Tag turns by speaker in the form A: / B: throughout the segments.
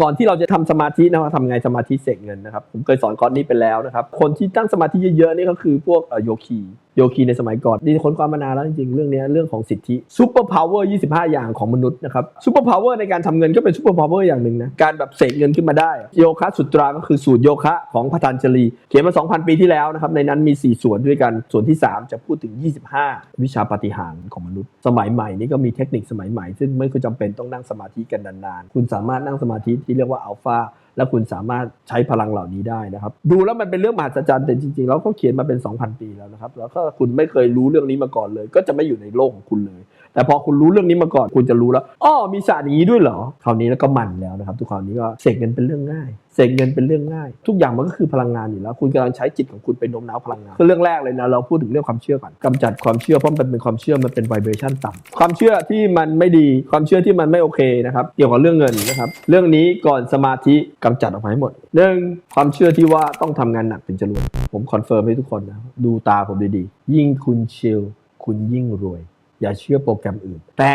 A: ก่อนที่เราจะทำสมาธินะครับทำไงสมาธิเสกเงินนะครับ ผมเคยสอนคอร์สนี้ไปแล้วนะครับ คนที่ตั้งสมาธิเยอะๆนี่ก็คือพวกโยคีโยคีในสมัยก่อนนี่ค้นความานานแล้วจริงๆ เรื่องนี้เรื่องของสิทธิซูเปอร์พาวเวอร์ 25 อย่างของมนุษย์นะครับซูเปอร์พาวเวอร์ในการทำเงินก็เป็นซูเปอร์พาวเวอร์อย่างหนึ่งนะ การแบบเสกเงินขึ้นมาได้ โยคะสุตราก็คือสูตรโยคะของพระธัญจลีเขียนมา 2,000 ปีที่แล้วนะครับ ในนั้นมี 4 ส่วนด้วยกัน ส่วนที่ 3 จะพูดถึง 25 วิชาปฏิหารของมนุษย์ สมัยใหม่นี่ก็มีเทคนิคสมัยใหม่ ซึ่งไม่ควรจำเป็นต้องนั่งสมาธิกันนานๆคุณสามารถนั่งสมาธิที่เรียกว่าอัลฟาแล้วคุณสามารถใช้พลังเหล่านี้ได้นะครับ ดูแล้วมันเป็นเรื่องมหัศจรรย์แต่จริงๆแล้วเขาเขียนมาเป็น 2,000 ปีแล้วนะครับ แล้วก็คุณไม่เคยรู้เรื่องนี้มาก่อนเลย ก็จะไม่อยู่ในโลกของคุณเลย แต่พอคุณรู้เรื่องนี้มาก่อนคุณจะรู้แล้วอ้อมีศาสตร์อย่างนี้ด้วยเหรอคราวนี้แล้วก็มันแล้วนะครับ ทุกคราวนี้ก็เสกเงินเป็นเรื่องง่ายเสกเงินเป็นเรื่องง่าย ทุกอย่างมันก็คือพลังงานอยู่แล้ว คุณกำลังใช้จิตของคุณไปโน้มน้าวพลังงานคือเรื่องแรกเลยนะเราพูดถึงเรื่องความเชื่อก่อนกำจัดความเชื่อเพราะมันเป็นความเชื่อมันเป็นไวเบรชันต่ำความเชื่อที่มันไม่ดีความเชื่อที่มันไม่โอเคนะครับเกี่ยวกับเรื่องเงินนะครับเรื่องนี้ก่อนสมาธิกำจัดออกมาให้หมดหนึ่งความเชื่อที่ว่าต้องทำงานหนักถึงจะรวยผมคอนเฟิร์มให้ทุกคนนะดูตาผมดีๆยิ่งคุณชิลคุณยิ่งรวย อย่าเชื่อโปรแกรมอื่น แต่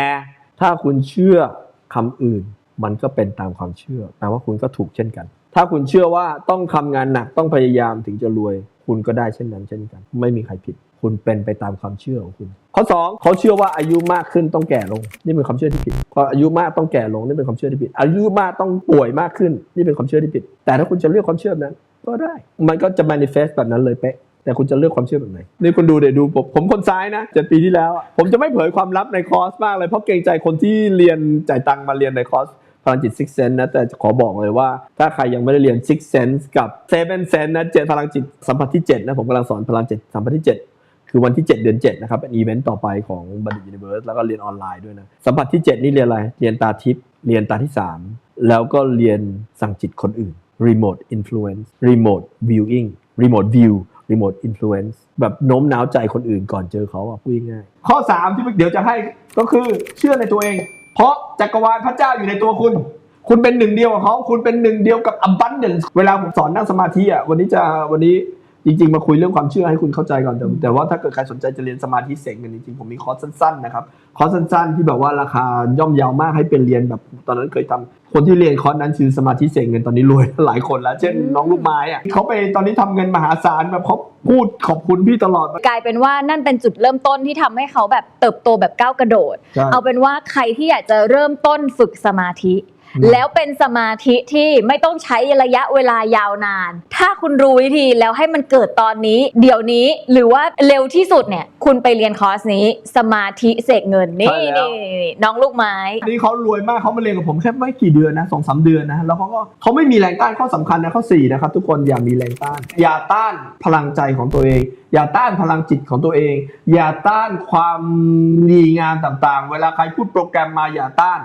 A: ถ้าคุณเชื่อคำอื่น มันก็เป็นตามความเชื่อแปลว่าคุณก็ถูกเช่นกัน ถ้าคุณเชื่อว่าต้องทำงานหนักต้องพยายามถึงจะรวย คุณก็ได้เช่นนั้นเช่นกัน ไม่มีใครผิด คุณเป็นไปตามความเชื่อของคุณ ข้อสองเขาเชื่อว่าอายุมากขึ้นต้องแก่ลง นี่เป็นความเชื่อที่ผิดพออายุมากต้องแก่ลงนี่เป็นความเชื่อที่ผิด อายุมากต้องป่วยมากขึ้น นี่เป็นความเชื่อที่ผิด แต่ถ้าคุณจะเลือกความเชื่อนั้น ก็ได้ มันก็จะ manifest แบบนั้นเลยเป๊ะ แต่คุณจะเลือกความเชื่อแบบไหนนี่คุณดูเดี๋ยวดูผมผมคนซ้ายนะเจ็ดปีที่แล้ว ผมจะไม่เผยความลับในคอร์สมากเลยเพราะเกรงใจคนที่เรียนจ่ายตังค์มาเรียนในคอร์สพลังจิต Six Sense นะแต่ขอบอกเลยว่า ถ้าใครยังไม่ได้เรียน Six Sense กับ Seven Sense นะเจ็ดพลังจิตสัมผัสที่ 7 นะ ผมกำลังสอนพลังจิตสัมผัสที่ 7 คือวันที่ 7 เดือน 7 นะครับ เป็นอีเวนต์ต่อไปของบัณฑิตยูนิเวิร์สแล้วก็เรียนออนไลน์ด้วยนะ สัมผัสที่ 7 นี่เรียนอะไร เรียนตาทิพย์เรียนตาที่ 3 แล้วก็เรียนสั่งจิตคนอื่น remote influence remote viewing remote view รีโมทอินฟลูเอนซ์แบบโน้มน้าวใจคนอื่นก่อนเจอเขาอะพูดง่ายข้อ 3 ที่เดี๋ยวจะให้ก็คือเชื่อในตัวเอง เพราะจักรวาลพระเจ้าอยู่ในตัวคุณ คุณเป็นหนึ่งเดียวกับเขาคุณเป็นหนึ่งเดียวกับ abundance เวลาผมสอนนั่งสมาธิอะวันนี้จะวันนี้ จริงๆ มาคุยเรื่องความเชื่อให้คุณเข้าใจก่อนแต่แต่ว่าถ้าเกิดใครสนใจจะเรียนสมาธิเสกกันจริงๆผมมีคอร์สสั้นๆนะครับคอร์สสั้นๆ ที่แบบว่าราคาย่อมเยาวมากให้เป็นเรียนแบบตอนนั้นเคยทำคนที่เรียนคอร์สนั้นคือสมาธิเสกเงินตอนนี้รวยหลายคนแล้ว เช่นน้องลูกไม้อะเขาไปตอนนี้ทำเงินมหาศาลแบบเขาพูดขอบคุณพี่ตลอด
B: กลายเป็นว่านั่นเป็นจุดเริ่มต้นที่ทำให้เขาแบบเติบโตแบบก้าวกระโดด
A: ใช่
B: เอาเป็นว่าใครที่อยากจะเริ่มต้นฝึกสมาธิ
A: อืม
B: แล้วเป็นสมาธิที่ไม่ต้องใช้ระยะเวลายาวนาน ถ้าคุณรู้วิธีแล้วให้มันเกิดตอนนี้ เดี๋ยวนี้หรือว่าเร็วที่สุดเนี่ย คุณไปเรียนคอร์สนี้ สมาธิเสกเงินนี่นี่นี่น้องลูกไม้
A: นี่เขารวยมากเขามาเรียนกับผมแค่ไม่กี่เดือนนะสองสามเดือนนะ แล้วเขาก็เขาไม่มีแรงต้านข้อสำคัญนะข้อสี่นะครับทุกคนอย่ามีแรงต้าน อย่าต้านพลังใจของตัวเอง อย่าต้านพลังจิตของตัวเอง อย่าต้านความดีงามต่างๆ เวลาใครพูดโปรแกรมมาอย่าต้าน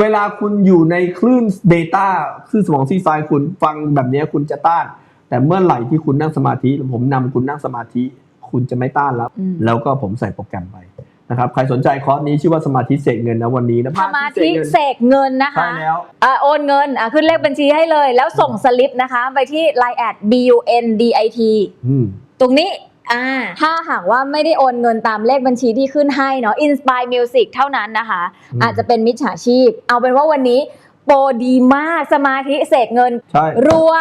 A: เวลาคุณอยู่ในคลื่น Data คลื่นสมองซีกซ้ายคุณฟังแบบนี้คุณจะต้าน แต่เมื่อไหร่ที่คุณนั่งสมาธิผมนำคุณนั่งสมาธิ คุณจะไม่ต้านแล้ว
B: อืม
A: แล้วก็ผมใส่โปรแกรมไปนะครับใครสนใจคอร์สนี้ชื่อว่าสมาธิเสกเงินนะวันนี้นะ
B: สมาธิเสกเงินนะ
A: ใช่
B: คะ
A: แล้ว
B: อะโอนเงินอะขึ้นเลขบัญชีให้เลย แล้วส่งสลิปนะคะ ไปที่ line at b u n d i t
A: อืม
B: ตรงนี้ อ่า ถ้าหากว่าไม่ได้โอนเงินตามเลขบัญชีที่ขึ้นให้เนาะ Inspire Music เท่านั้นนะคะ
A: อืม
B: อาจจะเป็นมิจฉาชีพ เอาเป็นว่าวันนี้โปรดีมากสมาธิเสกเงิน
A: ใช่
B: รัว